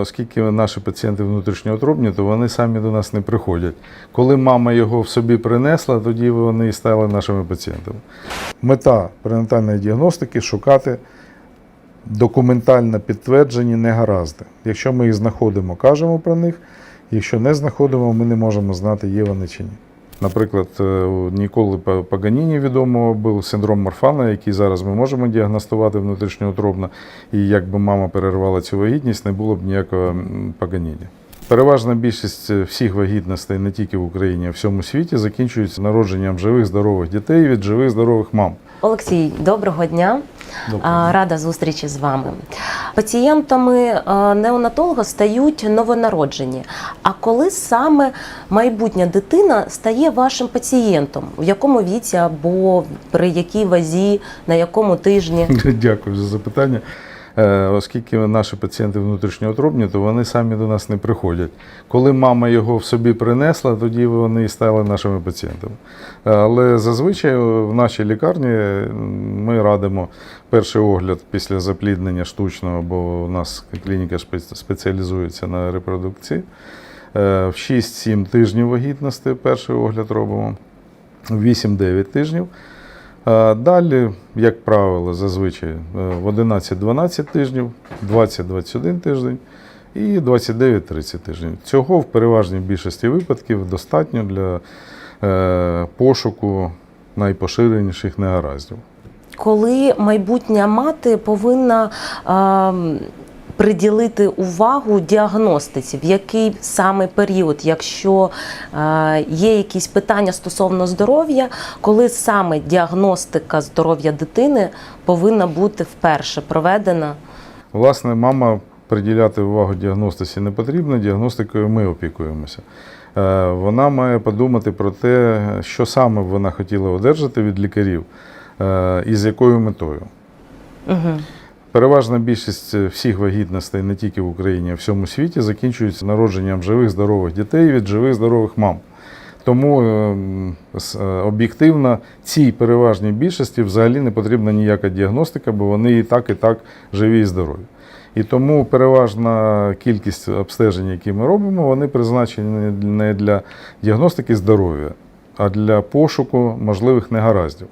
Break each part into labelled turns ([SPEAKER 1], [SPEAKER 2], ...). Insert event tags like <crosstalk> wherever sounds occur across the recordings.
[SPEAKER 1] оскільки наші пацієнти внутрішньоутробні, то вони самі до нас не приходять. Коли мама його в собі принесла, тоді вони і стали нашими пацієнтами. Мета перинатальної діагностики шукати документально підтверджені негаразди. Якщо ми їх знаходимо, кажемо про них. Якщо не знаходимо, ми не можемо знати, є вони чи ні. Наприклад, е, Ніколи Паганіні відомо був синдром Морфана, який зараз ми можемо діагностувати внутрішньоутробно. І якби мама перервала цю вагітність, не було б ніякого Паганіні. Переважна більшість е, всіх вагітностей не тільки в Україні, а в всьому світі закінчуються народженням живих здорових дітей від живих здорових мам.
[SPEAKER 2] Олексій, доброго дня.
[SPEAKER 1] Доброго
[SPEAKER 2] Рада зустрічі з вами. Пацієнтами неонатолога стають новонароджені. А коли саме майбутня дитина стає вашим пацієнтом? В якому віці або при якій вазі, на якому тижні? <laughs>
[SPEAKER 1] Дякую за запитання. Е, Оскільки наші пацієнти внутрішньоутробні, то вони самі до нас не приходять. Коли мама його в собі принесла, тоді вони і стали нашими пацієнтами. Але зазвичай в нашій лікарні ми радимо перший огляд після запліднення штучного, бо у нас клініка спеціалізується на репродукції. Е, В 6-7 тижнів вагітності перший огляд робимо, в 8-9 тижнів. Далі, як правило, зазвичай е, в 11-12 тижнів, 20-21 тиждень і 29-30 тижнів. Цього в переважній більшості випадків достатньо для е, пошуку найпоширеніших негараздів.
[SPEAKER 2] Коли майбутня мати повинна приділити увагу діагностиці, в який саме період, якщо а, є якісь питання стосовно здоров'я, коли саме діагностика здоров'я дитини повинна бути вперше проведена?
[SPEAKER 1] Власне, мама приділяти увагу діагностиці не потрібно, діагностикою ми опікуємося. Е, Вона має подумати про те, що саме вона хотіла одержати від лікарів е, і з якою метою.
[SPEAKER 2] Угу.
[SPEAKER 1] Переважна більшість всіх вагітностей не тільки в Україні, а в всьому світі закінчуються народженням живих здорових дітей від живих здорових мам. Тому с- е, об'єктивно цій переважній більшості взагалі не потрібна ніяка діагностика, бо вони і так, і так живі і здорові. І тому переважна кількість обстежень, які ми робимо, вони призначені не для діагностики здоров'я, а для пошуку можливих негараздів.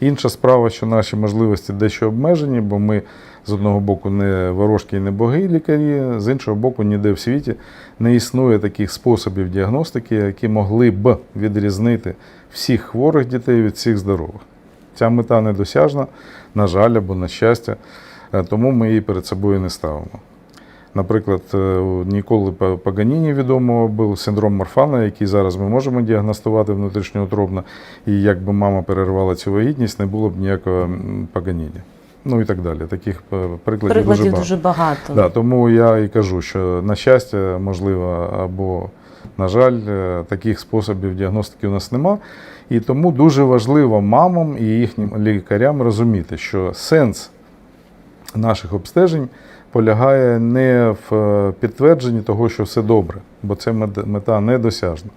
[SPEAKER 1] Інша справа, що наші можливості дещо обмежені, бо ми з одного боку не ворожки і не боги лікарі, з іншого боку, ніде в світі не існує таких способів діагностики, які могли б відрізнити всіх хворих дітей від всіх здорових. Ця мета недосяжна, на жаль, або на щастя, е, тому ми її перед собою не ставимо. Наприклад, е, Ніколи Па- Паганіні відомо був синдром Морфана, який зараз ми можемо діагностувати внутрішньоутробно. І якби мама перервала цю вагітність, не було б ніякого Паганіні. Ну і так далі. Таких е, прикладів,
[SPEAKER 2] Прикладів
[SPEAKER 1] дуже
[SPEAKER 2] дуже багато.
[SPEAKER 1] Да, тому я і кажу, що на щастя, можливо, або, на жаль, е, таких способів діагностики у нас нема. І тому дуже важливо мамам і їхнім лікарям розуміти, що сенс наших обстежень полягає не в е, підтвердженні того, що все добре, бо це мет- мета недосяжна,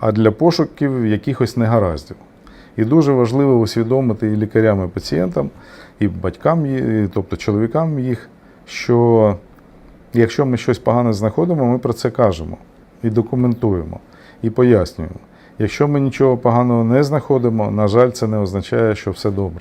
[SPEAKER 1] а для пошуків якихось негараздів. І дуже важливо усвідомити і лікарям, і пацієнтам, і батькам, і- тобто чоловікам їх, що якщо ми щось погане знаходимо, ми про це кажемо і документуємо, і пояснюємо. Якщо ми нічого поганого не знаходимо, на жаль, це не означає, що все добре.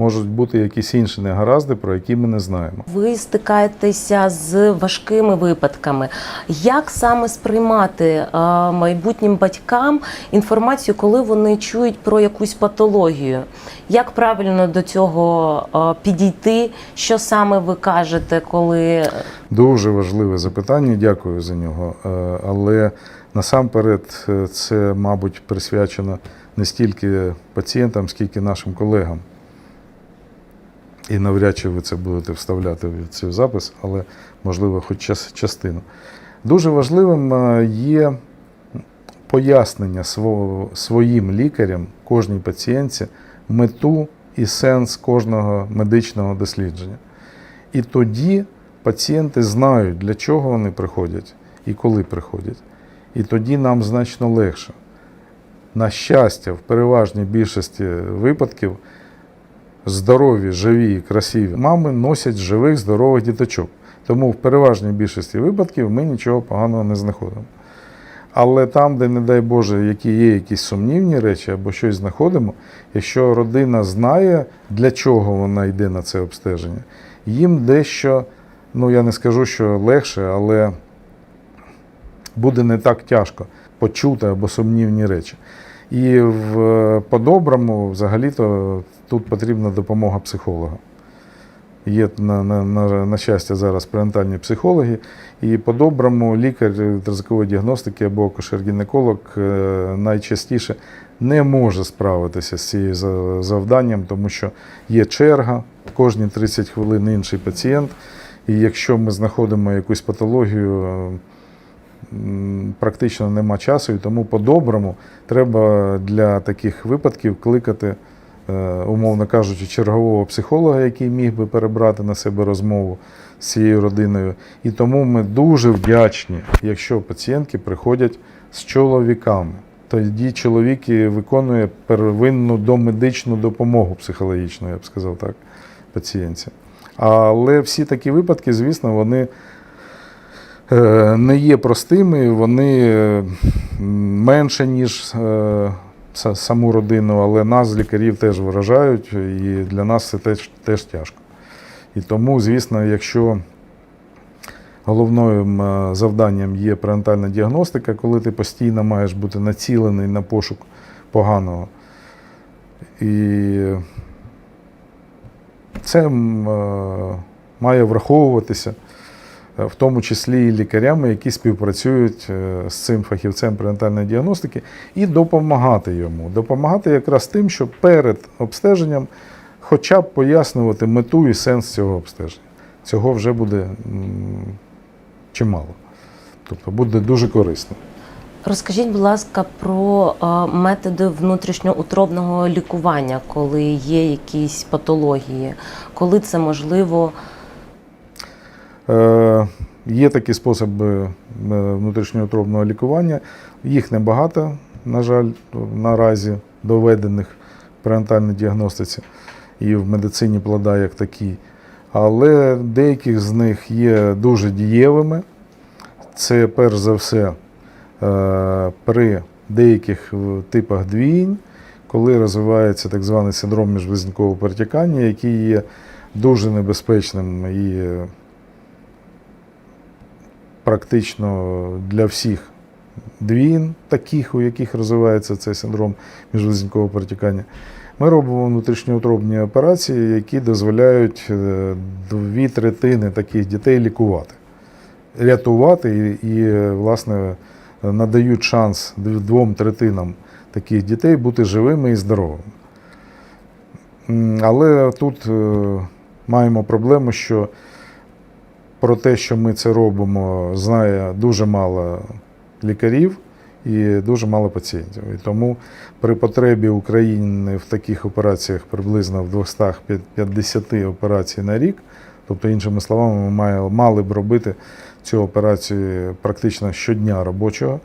[SPEAKER 1] Можуть бути якісь інші негаразди, про які ми не знаємо.
[SPEAKER 2] Ви стикаєтеся з важкими випадками. Як саме сприймати е, майбутнім батькам інформацію, коли вони чують про якусь патологію? Як правильно до цього е, підійти? Що саме ви кажете, коли
[SPEAKER 1] Дуже важливе запитання, дякую за нього. Е, Але насамперед е, це, мабуть, присвячено не стільки пацієнтам, скільки нашим колегам. І навряд чи ви це будете вставляти в цей запис, але можливо, хоч час- частину. Дуже важливим е, є пояснення своїм лікарям, кожній пацієнтці, мету і сенс кожного медичного дослідження. І тоді пацієнти знають, для чого вони приходять і коли приходять. І тоді нам значно легше. На щастя, в переважній більшості випадків здорові, живі красиві мами носять живих, здорових діточок. Тому в переважній більшості випадків ми нічого поганого не знаходимо. Але там, де, не дай Боже, які є якісь сумнівні речі або щось знаходимо, якщо родина знає, для чого вона йде на це обстеження, їм дещо, ну я не скажу, що легше, але буде не так тяжко почути або сумнівні речі. І в, по-доброму, взагалі-то, тут потрібна допомога психолога. Є на, на, на, на щастя зараз перинатальні психологи, і по-доброму лікар ультразвукової діагностики або акушер-гінеколог е, найчастіше не може справитися з цією завданням, тому що є черга, кожні 30 хвилин інший пацієнт. І якщо ми знаходимо якусь патологію, практично нема часу, і тому по-доброму треба для таких випадків кликати, умовно кажучи, чергового психолога, який міг би перебрати на себе розмову з цією родиною. І тому ми дуже вдячні, якщо пацієнтки приходять з чоловіками. Тоді чоловік виконує первинну домедичну допомогу психологічну, я б сказав так, пацієнтці. Але всі такі випадки, звісно, вони е, не є простими, вони е, менше, ніж е, саму родину, але нас, лікарів, теж вражають, і для нас це теж, теж тяжко. І тому, звісно, якщо головним е, завданням є пренатальна діагностика, коли ти постійно маєш бути націлений на пошук поганого. І це е, має враховуватися, в тому числі і лікарями, які співпрацюють е, з цим фахівцем пренатальної діагностики, і допомагати йому. Допомагати якраз тим, що перед обстеженням хоча б пояснювати мету і сенс цього обстеження. Цього вже буде чимало. Тобто буде дуже корисно.
[SPEAKER 2] Розкажіть, будь ласка, про е, методи внутрішньоутробного лікування, коли є якісь патології, коли це можливо.
[SPEAKER 1] Е, Є такі способи е, внутрішньоутробного лікування. Їх небагато, на жаль, наразі доведених в перинатальній діагностиці і в медицині плода як такі. Але деяких з них є дуже дієвими. Це перш за все е, при деяких типах двійень, коли розвивається так званий синдром міжвизнкового перетікання, який є дуже небезпечним і практично для всіх двін, таких, у яких розвивається цей синдром міжвизнкового перетікання. Ми робимо внутрішньоутробні операції, які дозволяють е, дві третини таких дітей лікувати, рятувати і, і е, власне, надають шанс двом третинам таких дітей бути живими і здоровими. Але тут е, маємо проблему, що про те, що ми це робимо, знає дуже мало лікарів і дуже мало пацієнтів. І тому при потребі України в таких операціях приблизно в 250 операцій на рік, тобто, іншими словами, ми мали б робити цю операцію практично щодня робочого.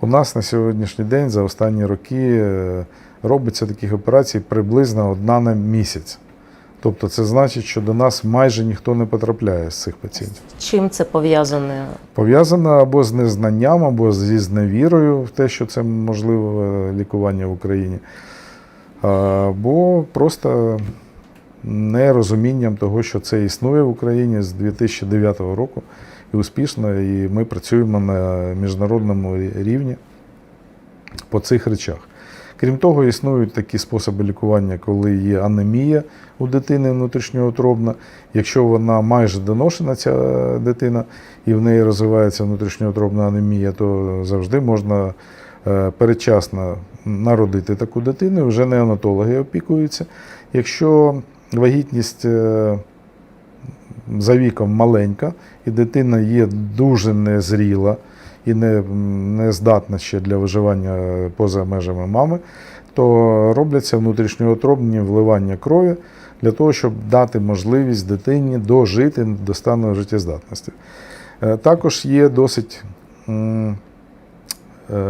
[SPEAKER 1] У нас на сьогоднішній день за останні роки е, робиться таких операцій приблизно одна на місяць. Тобто це значить, що до нас майже ніхто не потрапляє з цих пацієнтів.
[SPEAKER 2] Чим це пов'язане?
[SPEAKER 1] Пов'язано або з незнанням, або зі зневірою в те, що це можливе лікування в Україні, або просто нерозумінням того, що це існує в Україні з 2009 року і успішно, і ми працюємо на міжнародному рівні по цих речах. Крім того, існують такі способи лікування, коли є анемія у дитини внутрішньоутробна. Якщо вона майже доношена, ця дитина, і в неї розвивається внутрішньоутробна анемія, то завжди можна е, передчасно народити таку дитину. Вже неонатологи опікуються. Якщо вагітність е, за віком маленька, і дитина є дуже незріла і не, не здатна ще для виживання поза межами мами, то робляться внутрішньоутробні вливання крові для того, щоб дати можливість дитині дожити до стану життєздатності. Е, Також є досить е,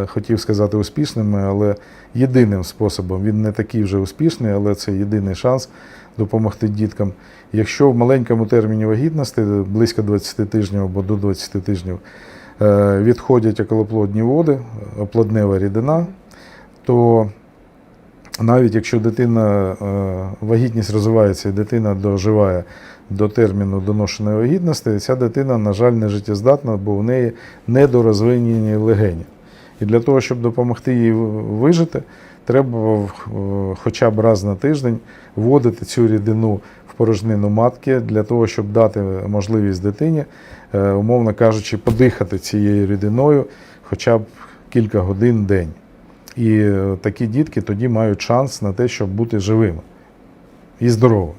[SPEAKER 1] хотів сказати успішними, але єдиним способом. Він не такий вже успішний, але це єдиний шанс допомогти діткам. Якщо в маленькому терміні вагітності, близько 20 тижнів або до 20 тижнів, відходять околоплодні води, оплоднева рідина, то навіть якщо дитина е, вагітність розвивається і дитина доживає до терміну доношеної вагітності, ця дитина, на жаль, не життєздатна, бо в неї недорозвинені легені. І для того, щоб допомогти їй вижити, треба е, хоча б раз на тиждень вводити цю рідину порожнину матки для того, щоб дати можливість дитині, е, умовно кажучи, подихати цією рідиною хоча б кілька годин день. І е, такі дітки тоді мають шанс на те, щоб бути живими і здоровими.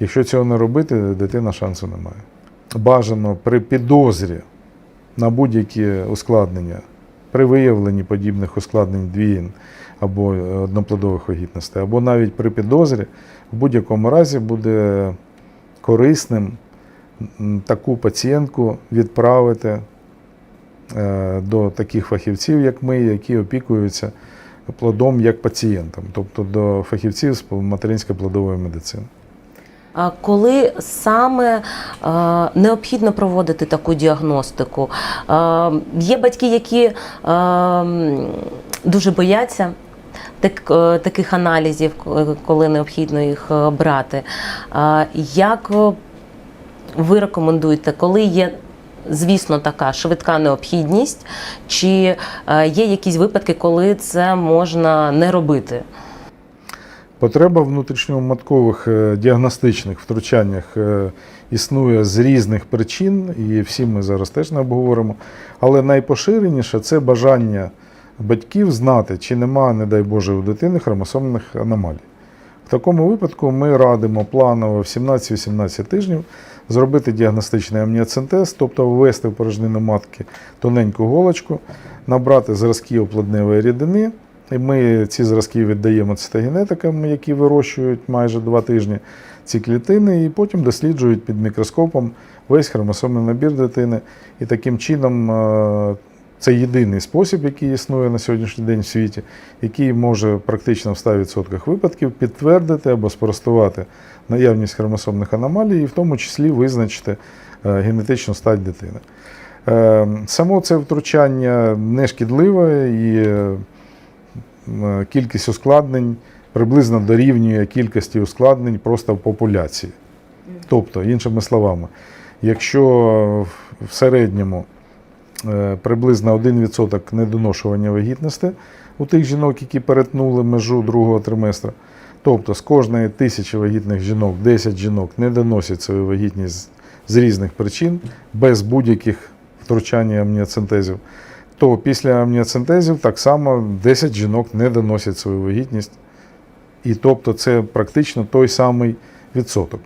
[SPEAKER 1] Якщо цього не робити, дитина шансу не має. Бажано при підозрі на будь-які ускладнення, при виявленні подібних ускладнень двіїн або е, одноплодових вагітностей, або навіть при підозрі, в будь-якому разі буде корисним таку пацієнтку відправити е, до таких фахівців, як ми, які опікуються плодом як пацієнтом, тобто до фахівців з материнської плодової медицини.
[SPEAKER 2] Коли саме е, необхідно проводити таку діагностику? Е, є батьки, які дуже бояться так, е, таких аналізів, коли необхідно їх е, брати. Е, як е, ви рекомендуєте, коли є, звісно, така швидка необхідність, чи е, є якісь випадки, коли це можна не робити?
[SPEAKER 1] Потреба внутрішньоматкових е, діагностичних втручаннях е, існує з різних причин, і всі ми зараз теж не обговоримо. Але найпоширеніше це бажання батьків знати, чи нема, не дай Боже, у дитини хромосомних аномалій. В такому випадку ми радимо планово в 17-18 тижнів зробити діагностичний амніоцентез, тобто ввести в порожнину матки тоненьку голочку, набрати зразки оплодневої рідини. І ми ці зразки віддаємо цитогенетикам, які вирощують майже два тижні ці клітини, і потім досліджують під мікроскопом весь хромосомний набір дитини. І таким чином е, це єдиний спосіб, який існує на сьогоднішній день в світі, який може практично в 100% випадків підтвердити або спростувати наявність хромосомних аномалій, і в тому числі визначити е, генетичну стать дитини. Е, Само це втручання не шкідливе і е, кількість ускладнень приблизно дорівнює кількості ускладнень просто в популяції. Тобто, іншими словами, якщо в- середньому приблизно 1% недоношування вагітності у тих жінок, які перетнули межу другого триместра, тобто з кожної тисячі вагітних жінок 10 жінок не доносять свою вагітність з різних причин, без будь-яких втручань і амніоцентезів, то після амніоцентезів так само 10 жінок не доносять свою вагітність. І тобто це практично той самий відсоток.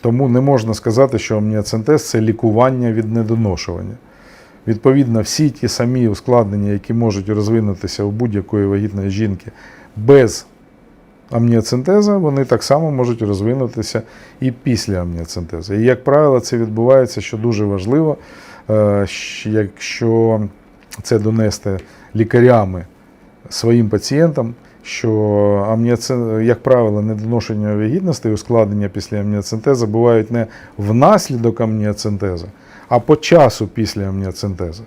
[SPEAKER 1] Тому не можна сказати, що амніоцентез це лікування від недоношування. Відповідно, всі ті самі ускладнення, які можуть розвинутися у будь-якої вагітної жінки без амніоцентеза, вони так само можуть розвинутися і після амніоцентезу. І, як правило, це відбувається, що дуже важливо, е, якщо це донести лікарями своїм пацієнтам, що амніоцен... як правило, недоношення вагітності і ускладнення після амніоцентезу бувають не внаслідок амніоцентезу, а по часу після амніоцентезу.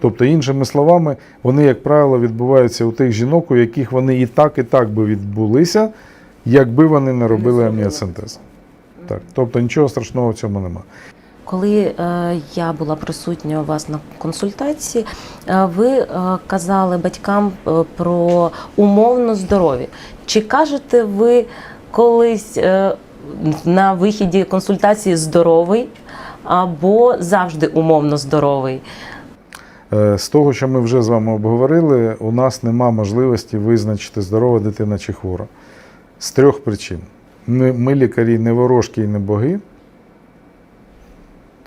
[SPEAKER 1] Тобто, іншими словами, вони, як правило, відбуваються у тих жінок, у яких вони і так, і так би відбулися, якби вони не робили амніоцентез. Так, тобто нічого страшного в цьому нема.
[SPEAKER 2] Коли е, я була присутня у вас на консультації, е, ви е, казали батькам про умовно здорові. Чи кажете ви колись на вихіді консультації здоровий або завжди умовно здоровий?
[SPEAKER 1] Е, З того, що ми вже з вами обговорили, у нас нема можливості визначити здорова дитина чи хвора. З трьох причин. Ми, лікарі не ворожки і не боги,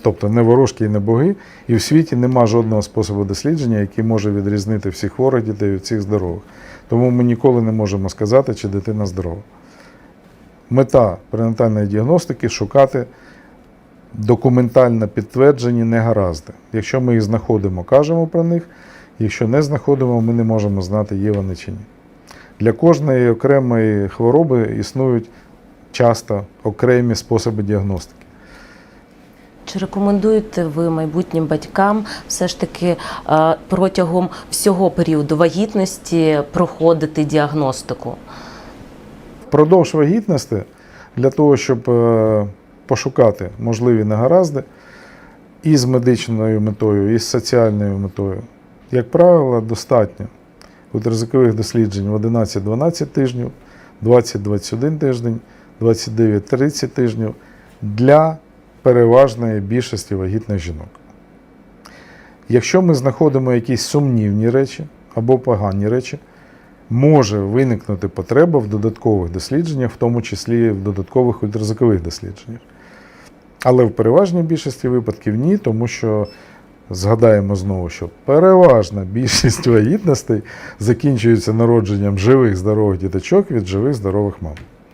[SPEAKER 1] тобто не ворожки і не боги, і в світі нема жодного способу дослідження, який може відрізнити всіх хворих дітей від всіх здорових. Тому ми ніколи не можемо сказати, чи дитина здорова. Мета пренатальної діагностики шукати документально підтверджені негаразди. Якщо ми їх знаходимо, кажемо про них. Якщо не знаходимо, ми не можемо знати, є вони чи ні. Для кожної окремої хвороби існують часто окремі способи діагностики.
[SPEAKER 2] Чи рекомендуєте ви майбутнім батькам все ж таки е, протягом всього періоду вагітності проходити діагностику?
[SPEAKER 1] Впродовж вагітності для того, щоб е, пошукати можливі негаразди і з медичною метою, і з соціальною метою, як правило, достатньо ультразвукових досліджень в 11-12 тижнів, 20-21 тиждень, 29-30 тижнів для переважної більшості вагітних жінок. Якщо ми знаходимо якісь сумнівні речі або погані речі, може виникнути потреба в додаткових дослідженнях, в тому числі в додаткових ультразвукових дослідженнях. Але в переважній більшості випадків ні, тому що згадаємо знову, що переважна більшість вагітностей закінчується народженням живих здорових діточок від живих здорових мам.